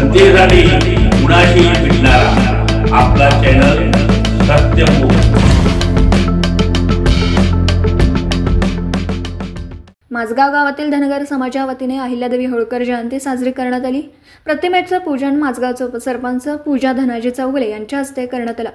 जनतेसाठी कुणाशी भेटणारा. आपला चॅनल माझगाव गावातील धनगर समाजा वतीने अहिल्यादेवी होळकर जयंती साजरी करण्यात आली. प्रतिमेचं पूजन माझगावचे उपसरपंच पूजा धनाजी चौगले यांच्या हस्ते करण्यात आलं.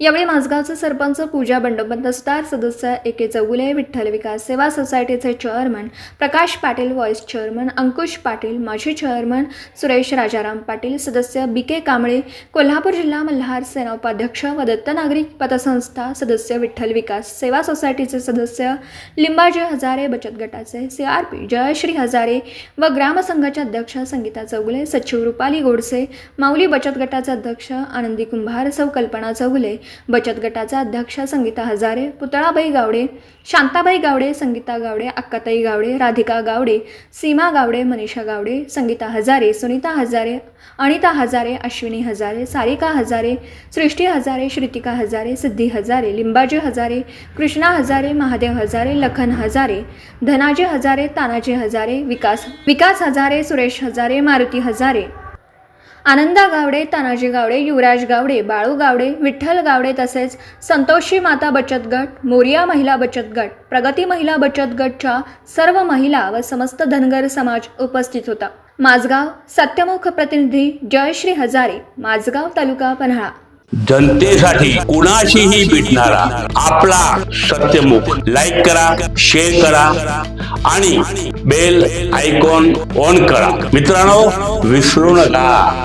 यावेळी माझगावचे सरपंच पूजा बंडोबंदस्तार सदस्य ए के चौगुले विठ्ठल विकास सेवा सोसायटीचे chairman Prakash Patil vice chairman Ankush Patil माजी चेअरमन सुरेश राजाराम पाटील सदस्य बी के कांबळे कोल्हापूर जिल्हा मल्हार सेना उपाध्यक्ष व दत्त नागरिक पतसंस्था सदस्य विठ्ठल विकास सेवा सोसायटीचे सदस्य लिंबाजी हजारे बचत गटाचे C R P Jayashree Hazare व ग्रामसंघाचे अध्यक्ष संगीता चौगुले सचिव रुपाली गोडसे माऊली बचत गटाचे अध्यक्ष आनंदी कुंभार सौ कल्पना चौगुले बचत गटाचा अध्यक्ष संगीता हजारे पुतळाबाई गावडे शांताबाई गावडे संगीता गावडे अक्काताई गावडे राधिका गावडे सीमा गावडे मनीषा गावडे संगीता हजारे सुनीता हजारे अनिता हजारे अश्विनी हजारे सारिका हजारे सृष्टी हजारे श्रुतिका हजारे सिद्धी हजारे लिंबाजी हजारे कृष्णा हजारे महादेव हजारे लखन हजारे धनाजी हजारे तानाजी हजारे विकास विकास हजारे सुरेश हजारे मारुती हजारे आनंदा गावडे तानाजी गावडे युवराज गावडे बाळू गावडे विठ्ठल गावडे तसेच संतोषी माता बचत गट मोरिया महिला बचत गट प्रगती महिला बचत गटच्या सर्व महिला व समस्त धनगर समाज उपस्थित होता. माझगाव सत्यमुख प्रतिनिधी जयश्री हजारे माझगाव तालुका पन्हाळा. जनतेसाठी कुणाशीही भेटणारा आपला सत्यमुख लाईक करा शेअर करा आणि बेल आयकॉन ऑन करा. मित्रांनो विसरू नका.